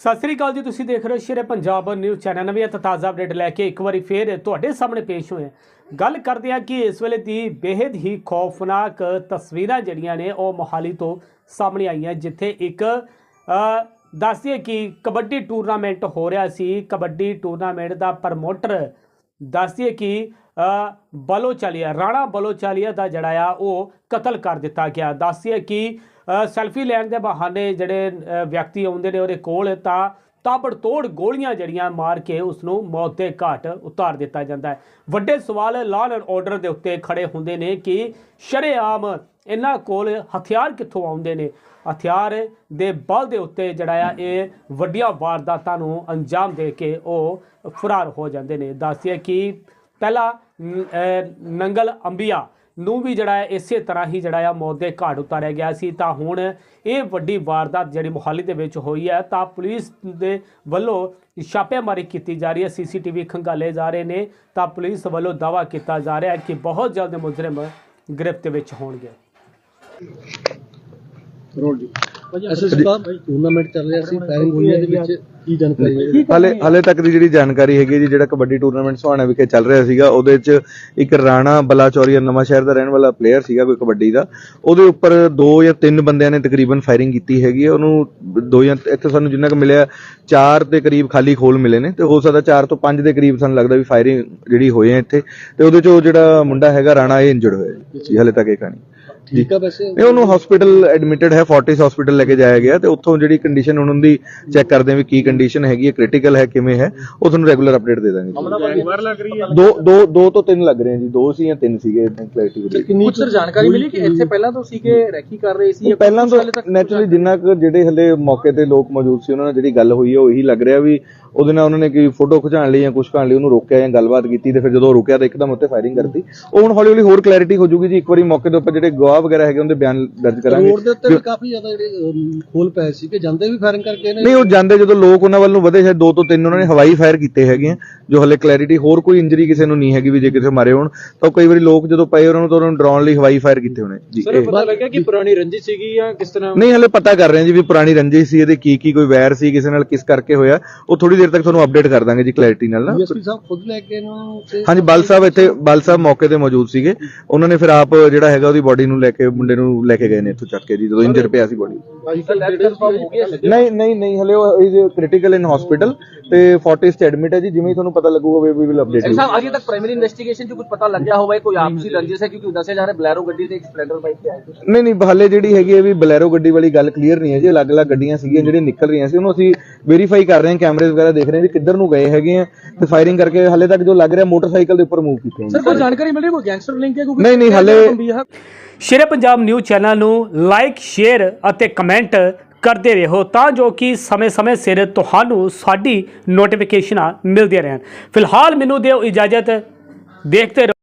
ਸਤਿ ਸ੍ਰੀ ਅਕਾਲ ਜੀ ਤੁਸੀਂ ਦੇਖ ਰਹੇ ਹੋ ਸ਼ੇਰੇ ਪੰਜਾਬ ਨਿਊਜ਼ ਚੈਨਲ ਨਵੀਂ ਅਤੇ ਤਾਜ਼ਾ ਅਪਡੇਟ ਲੈ ਕੇ ਇੱਕ ਵਾਰੀ ਫੇਰ ਤੁਹਾਡੇ ਸਾਹਮਣੇ ਪੇਸ਼ ਹੋਏ ਹਾਂ। ਗੱਲ ਕਰਦੇ ਹਾਂ ਕਿ ਇਸ ਵੇਲੇ ਦੀ ਬੇहद ਹੀ ਖੌਫਨਾਕ ਤਸਵੀਰਾਂ ਜਿਹੜੀਆਂ ਨੇ ਉਹ ਮੋਹਾਲੀ ਤੋਂ ਸਾਹਮਣੇ ਆਈਆਂ ਜਿੱਥੇ ਇੱਕ ਅ, ਦੱਸਦੀਏ ਕਿ ਕਬੱਡੀ ਟੂਰਨਾਮੈਂਟ ਹੋ ਰਿਹਾ ਸੀ ਕਬੱਡੀ ਟੂਰਨਾਮੈਂਟ ਦਾ ਪ੍ਰਮੋਟਰ ਦੱਸਦੀਏ ਕਿ ਬਲੋਚਾਲੀਆ, ਰਾਣਾ ਬਲੋਚਾਲੀਆ ਦਾ ਜਿਹੜਾ ਆ, ਉਹ ਕਤਲ ਕਰ ਦਿੱਤਾ ਗਿਆ। ਦੱਸਦੀਏ ਕਿ ਸੈਲਫੀ ਲੈਣ ਦੇ ਬਹਾਨੇ ਜਿਹੜੇ ਵਿਅਕਤੀ ਆਉਂਦੇ ਨੇ ਉਹਦੇ ਕੋਲ, ਤਾਂ ਤਾਬੜਤੋੜ ਗੋਲੀਆਂ ਜੜੀਆਂ ਮਾਰ ਕੇ ਉਸ ਨੂੰ ਮੌਤ ਦੇ ਘਾਟ ਉਤਾਰ ਦਿੱਤਾ ਜਾਂਦਾ ਹੈ। ਵੱਡੇ ਸਵਾਲ ਲਾਅ ਐਂਡ ਆਰਡਰ ਦੇ ਉੱਤੇ ਖੜੇ ਹੁੰਦੇ ਨੇ ਕਿ ਸ਼ਰੇਆਮ ਇਹਨਾਂ ਕੋਲ ਹਥਿਆਰ ਕਿੱਥੋਂ ਆਉਂਦੇ ਨੇ? ਹਥਿਆਰ ਦੇ ਬਲ ਦੇ ਉੱਤੇ ਜਿਹੜਾ ਆ, ਇਹ ਵੱਡੀਆਂ ਵਾਰਦਾਤਾਂ ਨੂੰ ਅੰਜਾਮ ਦੇ ਕੇ ਉਹ ਫਰਾਰ ਹੋ ਜਾਂਦੇ ਨੇ। ਦੱਸਿਆ ਕਿ ਪਹਿਲਾ ਨੰਗਲ ਅੰਬੀਆ ਨੂੰ ਵੀ ਜਿਹੜਾ ਹੈ ਇਸੇ ਤਰ੍ਹਾਂ ਹੀ ਜਿਹੜਾ ਆ ਮੌਤ ਦੇ ਘਾਟ ਉਤਾਰਿਆ ਗਿਆ ਸੀ। ਤਾਂ ਹੁਣ ਇਹ ਵੱਡੀ ਵਾਰਦਾਤ ਜਿਹੜੀ ਮੁਹਾਲੀ ਦੇ ਵਿੱਚ ਹੋਈ ਹੈ, ਤਾਂ ਪੁਲਿਸ ਦੇ ਵੱਲੋਂ ਛਾਪੇਮਾਰੀ ਕੀਤੀ ਜਾ ਰਹੀ ਹੈ। ਸੀਸੀਟੀਵੀ ਖੰਗਾਲੇ ਜਾ ਰਹੇ ਨੇ, ਤਾਂ ਪੁਲਿਸ ਵੱਲੋਂ ਦਾਵਾ ਕੀਤਾ ਜਾ ਰਿਹਾ ਹੈ ਕਿ ਬਹੁਤ ਜਲਦ ਮੁਜਰਮ ਗ੍ਰਿਫਤ ਵਿੱਚ ਹੋਣਗੇ। ਰੋਲ ਜੀ। ਐਸਐਸਪੀ ਸਾਹਿਬ ਟੂਰਨਾਮੈਂਟ ਚੱਲ ਰਿਹਾ ਸੀ ਫਾਇਰਿੰਗ ਹੋਈ ਹੈ ਦੇ ਵਿੱਚ ਕੀ ਜਾਣਕਾਰੀ ਹੈ? ਹਾਲੇ ਹਾਲੇ ਤੱਕ ਦੀ ਜਿਹੜੀ ਜਾਣਕਾਰੀ ਹੈਗੀ ਹੈ ਜੀ ਜਿਹੜਾ ਕਬੱਡੀ ਟੂਰਨਾਮੈਂਟ ਸੁਹਾਣਾ ਵਿਖੇ ਚੱਲ ਰਿਹਾ ਸੀਗਾ ਉਹਦੇ 'ਚ ਇੱਕ ਰਾਣਾ ਬਲਾਚੌਰੀਆ ਨਵਾਂ ਸ਼ਹਿਰ ਦਾ ਰਹਿਣ ਵਾਲਾ ਪਲੇਅਰ ਸੀਗਾ ਕੋਈ ਕਬੱਡੀ ਦਾ। ਉਹਦੇ ਉੱਪਰ ਦੋ ਜਾਂ ਤਿੰਨ ਬੰਦਿਆਂ ਨੇ ਤਕਰੀਬਨ ਫਾਇਰਿੰਗ ਕੀਤੀ ਹੈਗੀ ਹੈ। ਉਹਨੂੰ ਦੋ ਜਾਂ ਇੱਥੇ ਸਾਨੂੰ ਜਿੰਨਾ ਕੁ ਮਿਲਿਆ ਚਾਰ ਦੇ ਕਰੀਬ ਖਾਲੀ ਖੋਲ ਮਿਲੇ ਨੇ ਤੇ ਹੋ ਸਕਦਾ ਚਾਰ ਤੋਂ ਪੰਜ ਦੇ ਕਰੀਬ ਸਾਨੂੰ ਲੱਗਦਾ ਵੀ ਫਾਇਰਿੰਗ ਜਿਹੜੀ ਹੋਈ ਹੈ ਇੱਥੇ। ਤੇ ਉਹਦੇ 'ਚ ਉਹ ਜਿਹੜਾ ਮੁੰਡਾ ਹੈਗਾ ਰਾਣਾ ਇਹ ਇੰਜਰਡ ਹੋਇਆ ਜੀ ਹਾਲੇ ਤੱਕ ਇਹ ਕਹਾਣੀ। ਠੀਕ ਆ ਵੈਸੇ? ਇਹ ਉਹਨੂੰ ਹਸਪੀਟਲ ਐਡਮਿਟਡ ਹੈ ਫੋਰਟਿਸ ਹਸਪੀਟਲ ਲੈ ਕੇ ਜਾਇਆ ਗਿਆ ਤੇ ਉੱਥੋਂ ਜਿਹੜੀ ਕੰਡੀਸ਼ਨ ਉਹਨਾਂ ਦੀ ਚੈੱਕ ਕਰਦੇ ਆ ਵੀ ਕੀ ਕੰਡੀਸ਼ਨ ਹੈਗੀ ਹੈ ਕ੍ਰਿਟੀਕਲ ਹੈ ਕਿਵੇਂ ਹੈ ਉਹ ਤੁਹਾਨੂੰ ਰੈਗੂਲਰ ਅਪਡੇਟ ਦੇ ਦਾਂਗੇ ਦੋ ਦੋ ਦੋ ਤੋਂ ਤਿੰਨ ਲੱਗ ਰਹੇ ਆ ਜੀ ਦੋ ਸੀ ਜਾਂ ਤਿੰਨ ਸੀਗੇ ਕਲੈਰਿਟੀ ਦੇ ਲਈ। ਕਿੰਨੀ ਕੁਝ ਸਰ ਜਾਣਕਾਰੀ ਮਿਲੀ ਕਿ ਇੱਥੇ ਪਹਿਲਾਂ ਤੋਂ ਸੀ ਕਿ ਰੈਕੀ ਕਰ ਰਹੇ ਸੀ ਪਹਿਲਾਂ ਤੋਂ ਨੈਚੁਰਲੀ ਜਿੰਨਾ ਕੁ ਜਿਹੜੇ ਹਲੇ ਮੌਕੇ ਤੇ ਲੋਕ ਮੌਜੂਦ ਸੀ ਉਹਨਾਂ ਨਾਲ ਜਿਹੜੀ ਗੱਲ ਹੋਈ ਹੈ ਉਹ ਇਹੀ ਲੱਗ ਰਿਹਾ ਵੀ ਉਹਦੇ ਨਾਲ ਉਹਨਾਂ ਨੇ ਕੋਈ ਫੋਟੋ ਖਿਚਾਉਣ ਲਈ ਜਾਂ ਕੁਝ ਕਰਨ ਲਈ ਉਹਨੂੰ ਰੋਕਿਆ ਜਾਂ ਗੱਲਬਾਤ ਕੀਤੀ ਤੇ ਫਿਰ ਜਦੋਂ ਰੁਕਿਆ ਤਾਂ ਇੱਕਦਮ ਉੱਤੇ ਫਾਇਰਿੰਗ ਕਰਤੀ। ਉਹ ਹੁਣ ਹੌਲੀ ਹੌਲੀ ਹੋਰ ਕਲੈਰਿਟੀ ਹੋ ਜੂਗੀ ਜੀ ਇੱਕ ਵਾਰੀ ਮੌਕੇ ਦੇ ਉੱਪਰ ਜਿਹੜੇ ਗਵਾਹ ਵਗੈਰਾ ਹੈਗੇ ਉਹਦੇ ਬਿਆਨ ਦਰਜ ਕਰਾਂਗੇ। ਰੋਡ ਦੇ ਉੱਤੇ ਵੀ ਕਾਫੀ ਜ਼ਿਆਦਾ ਜਿਹੜੇ ਖੋਲ ਪਏ ਸੀ ਕਿ ਜਾਂਦੇ ਵੀ ਫਾਇਰਿੰਗ ਕਰਕੇ ਨੇ? ਨਹੀਂ ਉਹ ਜਾਂਦੇ ਜਦੋਂ ਲੋਕ ਉਹਨਾਂ ਵੱਲ ਨੂੰ ਵਧੇ ਸ਼ਾਇਦ ਦੋ ਤੋਂ ਤਿੰਨ ਉਹਨਾਂ ਨੇ ਹਵਾਈ ਫਾਇਰ ਕੀਤੇ ਹੈਗੇ ਆ ਜੋ ਹਲੇ ਕਲੈਰਿਟੀ ਹੋਰ ਕੋਈ ਇੰਜਰੀ ਕਿਸੇ ਨੂੰ ਨਹੀਂ ਹੈਗੀ ਵੀ ਜੇ ਕਿਸੇ ਮਾਰੇ ਹੋਣ ਤਾਂ ਕਈ ਵਾਰੀ ਲੋਕ ਜਦੋਂ ਪਏ ਉਹਨਾਂ ਨੂੰ ਤਾਂ ਉਹਨਾਂ ਨੂੰ ਡਰਾਉਣ ਲਈ ਹਵਾਈ ਫਾਇਰ ਕੀਤੇ ਹੋਣੇ। ਜੀ ਸਰ ਇਹ- ਪਤਾ ਲੱਗਿਆ ਕਿ ਪੁਰਾਣੀ ਰੰਜਿਸ਼ ਸੀਗੀ ਜਾਂ ਕਿਸ ਤਰ੍ਹਾਂ? ਨਹੀਂ ਹਲੇ ਪਤਾ ਕਰ ਰਹੇ ਹਾਂ ਜੀ ਵੀ ਪੁਰਾਣੀ ਰੰਜਿਸ਼ ਸੀ ਇਹਦੇ ਕੀ ਕੀ ਕੋਈ ਵੈਰ ਸੀ ਕਿਸੇ ਨਾਲ ਕਿਸ ਕਰਕੇ ਹੋਇਆ ਉਹ ਥੋੜੀ ਦੇਰ ਤੱਕ ਤੁਹਾਨੂੰ ਅਪਡੇਟ ਕਰ ਦਾਂਗੇ ਜੀ ਕਲੈਰਿਟੀ ਨਾਲ ਨਾ। ਡੀਐਸਪੀ ਸਾਹਿਬ ਖੁਦ ਲੈ ਕੇ ਇਹਨਾਂ ਤੇ ਹਾਂਜੀ ਬਲ ਸਾਹਿਬ ਇੱਥੇ ਬਲ ਸਾਹਿਬ ਮੌਕੇ ਤੇ ਮੌਜੂਦ ਸੀਗੇ। ਉਹਨਾਂ ਨੇ ਫਿਰ ਆਪ ਜਿਹੜਾ ਹੈਗਾ ਉਹਦੀ ਬਾਡੀ ਨੂੰ ਲੈ ਕੇ ਮੁੰਡੇ ਨੂੰ ਲੈ ਕੇ ਗਏ ਨੇ ਇੱਥੋਂ ਚੱਕ ਕੇ ਜੀ ਜਦੋਂ ਇੰਜਰ ਪਿਆ ਸੀ ਬਾਡੀ ਨਹੀਂ ਨਹੀਂ ਨਹੀਂ ਹਲੇ ਉਹ ਇਜ਼ ਕ੍ਰਿਟੀਕਲ ਇਨ ਹਸਪੀਟਲ ਤੇ ਫੋਰਟਿਸ ਚ ਐਡਮਿਟ ਹੈ ਜੀ ਜਿਵੇਂ ਹੀ ਤੁਹਾਨੂੰ ਪਤਾ ਲੱਗੂਗਾ ਵੀ ਵਿਲ ਅਪਡੇਟ ਸਰ ਸਾਹਿਬ ਅਜੇ ਤੱਕ ਪ੍ਰਾਇਮਰੀ ਇਨਵੈਸਟੀਗੇਸ਼ਨ 'ਚ ਕੁਝ ਪਤਾ ਲੱਗਿਆ ਹੋਵੇ ਕੋਈ ਆਪਸੀ ਰੰਜਿਸ਼ ਹੈ ਕਿਉਂਕਿ ਦੱਸਿਆ ਜਾ ਰਿਹਾ ਬਲੈਰੋ ਗੱਡੀ ਤੇ ਇੱਕ ਸਪਲੈਂਡਰ ਬਾਈਕ ਤੇ ਆਏ ਸੀ ਨਹੀਂ ਨਹੀਂ ਹਾਲੇ ਜਿਹੜੀ ਹੈਗੀ ਹੈ ਵੀ ਬਲੈਰੋ ਗੱਡੀ ਵਾਲੀ ਗੱਲ ਕਲੀਅਰ ਨਹੀਂ ਹੈ ਜੀ ਅਲੱਗ-ਅਲੱਗ ਗੱਡੀਆਂ ਸੀਗੀਆਂ ਜਿਹੜੀਆਂ ਨਿਕਲ ਰਹੀਆਂ ਸੀ ਉਹਨੂੰ ਅਸੀਂ ਵੈਰੀਫਾਈ ਕਰ ਰਹੇ ਹਾਂ ਕੈਮਰੇ ਵਗੈਰਾ ਦੇਖ ਰਹੇ ਹਾਂ ਵੀ ਕਿੱਧਰ ਨੂੰ ਗਏ ਹੈਗੇ ਆ ਤੇ ਫਾਇਰਿੰਗ ਕਰਕੇ ਹਾਲੇ ਤੱਕ ਜੋ ਲੱਗ ਰਿਹਾ ਮੋਟਰਸਾਈਕਲ ਦੇ ਉੱਪਰ ਮੂਵ ਕੀਤੇ ਸਰ ਕੋਈ ਜਾਣਕਾਰੀ ਮਿਲੀ ਕੋਈ ਗੈਂਗਸਟਰ ਲਿੰਕ ਹੈ ਕੋਈ? ਨਹੀਂ ਨਹੀਂ ਹਾਲੇ ਸ਼ੇਰੇ ਪੰਜਾਬ ਨਿਊਜ਼ ਚੈਨਲ ਨੂੰ ਲਾਈਕ ਸ਼ੇਅਰ ਅਤੇ ਕਮੈਂਟ ਕਰਦੇ ਰਹੋ ਤਾਂ ਜੋ ਕਿ ਸਮੇਂ-ਸਮੇਂ ਸਿਰ ਤੁਹਾਨੂੰ ਸਾਡੀ ਨੋਟੀਫਿਕੇਸ਼ਨਾਂ ਮਿਲਦੀਆਂ ਰਹਿਣ। ਫਿਲਹਾਲ ਮੈਨੂੰ ਦਿਓ ਇਜਾਜ਼ਤ। ਦੇਖਦੇ ਰਹੋ।